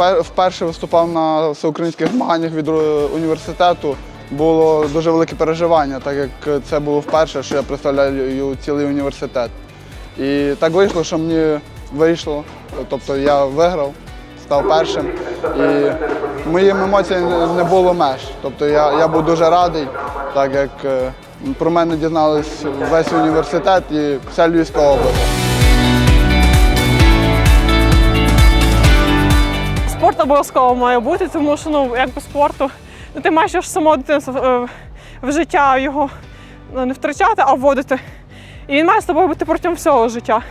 пер- вперше виступав на всеукраїнських змаганнях від університету, було дуже велике переживання, так як це було вперше, що я представляю цілий університет. І так вийшло, що мені вийшло, тобто я виграв, став першим. І моїм емоціям не було меж. Тобто я, я був дуже радий, так як е, про мене дізнались весь університет і вся Львівська область. Обов'язково має бути, тому що ну, як без спорту, ну, ти маєш ж самого дитинства е, в життя його ну, не втрачати, а вводити. І він має з тобою бути протягом всього життя.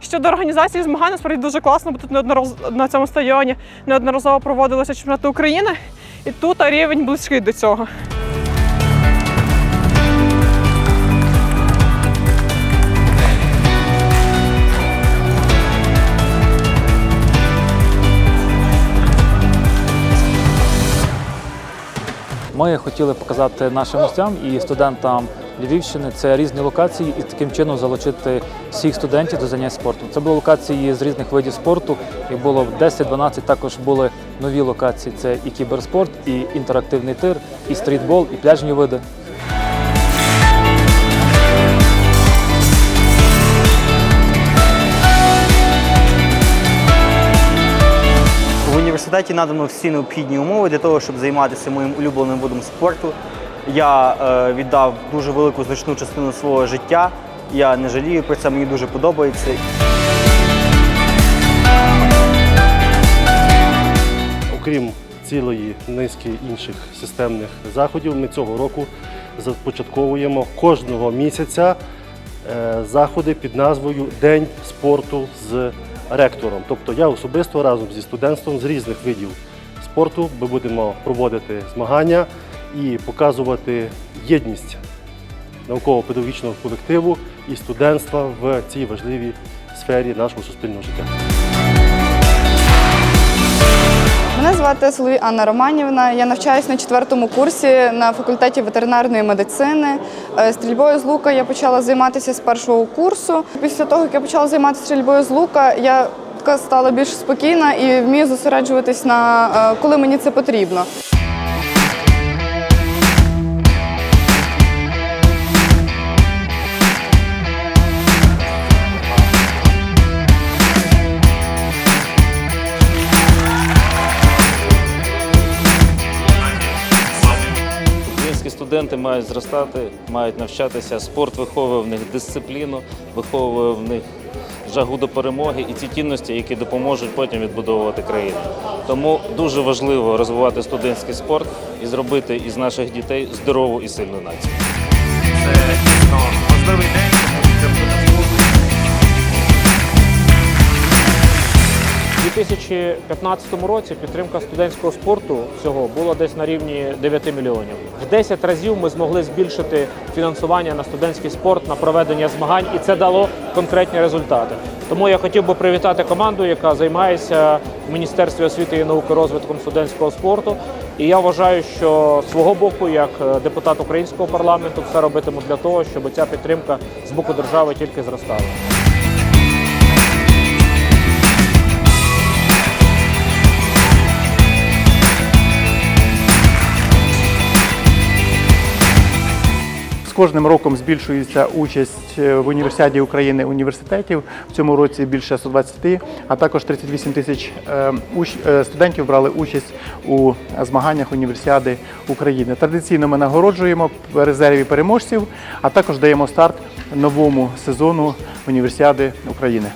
Щодо організації змагань, насправді дуже класно, бо тут неодноразово на цьому стадіоні неодноразово проводилися чемпіонати України, і тут рівень близький до цього. Ми хотіли показати нашим гостям і студентам Львівщини це різні локації і таким чином залучити всіх студентів до занять спортом. Це були локації з різних видів спорту, їх було 10-12, також були нові локації. Це і кіберспорт, і інтерактивний тир, і стрітбол, і пляжні види. Університеті надано всі необхідні умови для того, щоб займатися моїм улюбленим видом спорту. Я е, віддав дуже велику значну частину свого життя. Я не жалію про це, мені дуже подобається. Окрім цілої низки інших системних заходів, ми цього року започатковуємо кожного місяця е, заходи під назвою День спорту з ректором. Тобто я особисто разом зі студентством з різних видів спорту ми будемо проводити змагання і показувати єдність науково-педагогічного колективу і студентства в цій важливій сфері нашого суспільного життя. Мене звати Соловій Анна Романівна. Я навчаюся на четвертому курсі на факультеті ветеринарної медицини. Е, Стрільбою з лука я почала займатися з першого курсу. Після того, як я почала займатися стрільбою з лука, я стала більш спокійна і вмію зосереджуватись на е, коли мені це потрібно. Студенти мають зростати, мають навчатися. Спорт виховує в них дисципліну, виховує в них жагу до перемоги і ці цінності, які допоможуть потім відбудовувати країну. Тому дуже важливо розвивати студентський спорт і зробити із наших дітей здорову і сильну націю. Це дійсно 2015 році підтримка студентського спорту всього була десь на рівні 9 мільйонів. В 10 разів ми змогли збільшити фінансування на студентський спорт, на проведення змагань, і це дало конкретні результати. Тому я хотів би привітати команду, яка займається в Міністерстві освіти і науки розвитком студентського спорту. І я вважаю, що свого боку, як е, депутат українського парламенту, все робитиму для того, щоб ця підтримка з боку держави тільки зростала. Кожним роком збільшується участь е, в універсіаді України університетів. В цьому році більше 120, а також 38 тисяч е, уч- е, студентів брали участь у змаганнях універсіади України. Традиційно ми нагороджуємо в резерві переможців, а також даємо старт новому сезону універсіади України.